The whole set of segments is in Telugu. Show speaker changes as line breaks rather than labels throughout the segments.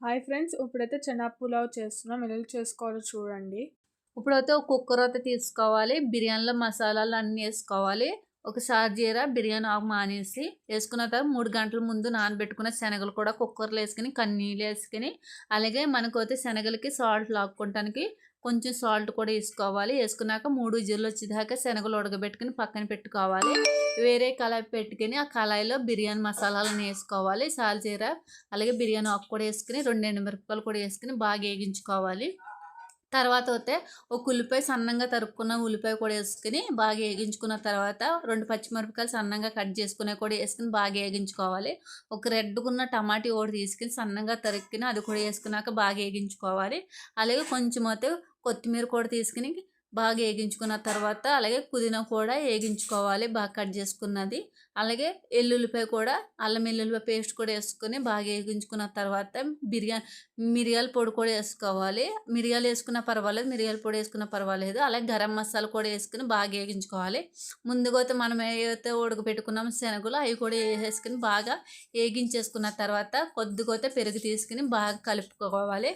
హాయ్ ఫ్రెండ్స్ ఇప్పుడైతే చెనా పులావ్ చేస్తున్నాం. ఎలా చేసుకోవాలో చూడండి.
ఇప్పుడైతే ఒక కుక్కర్ అయితే తీసుకోవాలి. బిర్యానీలో మసాలాలు అన్నీ వేసుకోవాలి. ఒకసారి జీర బిర్యానీ ఆకు మానేసి వేసుకున్న తర్వాత మూడు గంటల ముందు నానబెట్టుకున్న శనగలు కూడా కుక్కర్లో వేసుకుని కన్నీళ్ళు వేసుకుని అలాగే మనకైతే శనగలకి సాల్ట్ లాక్కోవటానికి కొంచెం సాల్ట్ కూడా వేసుకోవాలి. వేసుకున్నాక మూడు విజిల్లు వచ్చేదాకా శనగలు ఉడకబెట్టుకుని పక్కన పెట్టుకోవాలి. వేరే కళాయి పెట్టుకుని ఆ కళాయిలో బిర్యానీ మసాలాలను వేసుకోవాలి. సాల్జీర అలాగే బిర్యానీ ఆకు కూడా వేసుకుని రెండు ఎండుమిరపకాయలు కూడా వేసుకుని బాగా వేగించుకోవాలి. తర్వాత అయితే ఒక ఉల్లిపాయ సన్నంగా తరుక్కున్న ఉల్లిపాయ కూడా వేసుకుని బాగా వేగించుకున్న తర్వాత రెండు పచ్చిమిరపకాయలు సన్నంగా కట్ చేసుకునే కూడా వేసుకుని బాగా వేగించుకోవాలి. ఒక రెడ్డుకున్న టమాటీ ఒకటి తీసుకుని సన్నంగా తరుక్కుని అది కూడా వేసుకున్నాక బాగా వేగించుకోవాలి. అలాగే కొంచెం అయితే కొత్తిమీర కూడా తీసుకుని బాగా వేగించుకున్న తర్వాత అలాగే పుదీనా కూడా వేగించుకోవాలి బాగా కట్ చేసుకున్నది. అలాగే ఎల్లుల్లిపాయ కూడా అల్లం ఎల్లుల్లిపాయ పేస్ట్ కూడా వేసుకొని బాగా వేగించుకున్న తర్వాత బిర్యానీ మిరియాల పొడి కూడా వేసుకోవాలి. మిరియాలు వేసుకున్న పర్వాలేదు మిరియాల పొడి వేసుకున్న పర్వాలేదు. అలాగే గరం మసాలా కూడా వేసుకుని బాగా వేగించుకోవాలి ముందుగా మనం ఏవైతే ఉడకబెట్టుకున్నాం శనగలు అవి కూడా వేసేసుకుని బాగా వేగించేసుకున్న తర్వాత కొద్దిగా పెరుగు తీసుకుని బాగా కలుపుకోవాలి.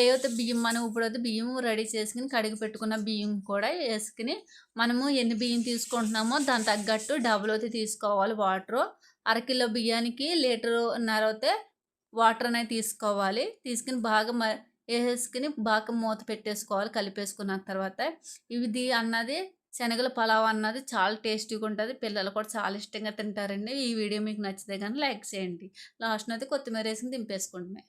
ఏవైతే బియ్యం మనం ఇప్పుడైతే బియ్యం రెడీ చేసుకుని కడిగి పెట్టుకున్న బియ్యం కూడా వేసుకుని మనము ఎన్ని బియ్యం తీసుకుంటున్నామో దాని తగ్గట్టు డబ్బులు అయితే తీసుకోవాలి వాటరు. అరకిలో బియ్యానికి లీటర్న్నర అయితే వాటర్ అనేది తీసుకోవాలి. తీసుకుని బాగా వేసుకుని బాగా మూత పెట్టేసుకోవాలి కలిపేసుకున్న తర్వాత. ఇది అన్నది శనగల పలావ్ అన్నది చాలా టేస్టీగా ఉంటుంది. పిల్లలు కూడా చాలా ఇష్టంగా తింటారండి. ఈ వీడియో మీకు నచ్చితే కానీ లైక్ చేయండి. లాస్ట్ అయితే కొత్తిమీర వేసుకుని దింపేసుకుంటున్నాయి.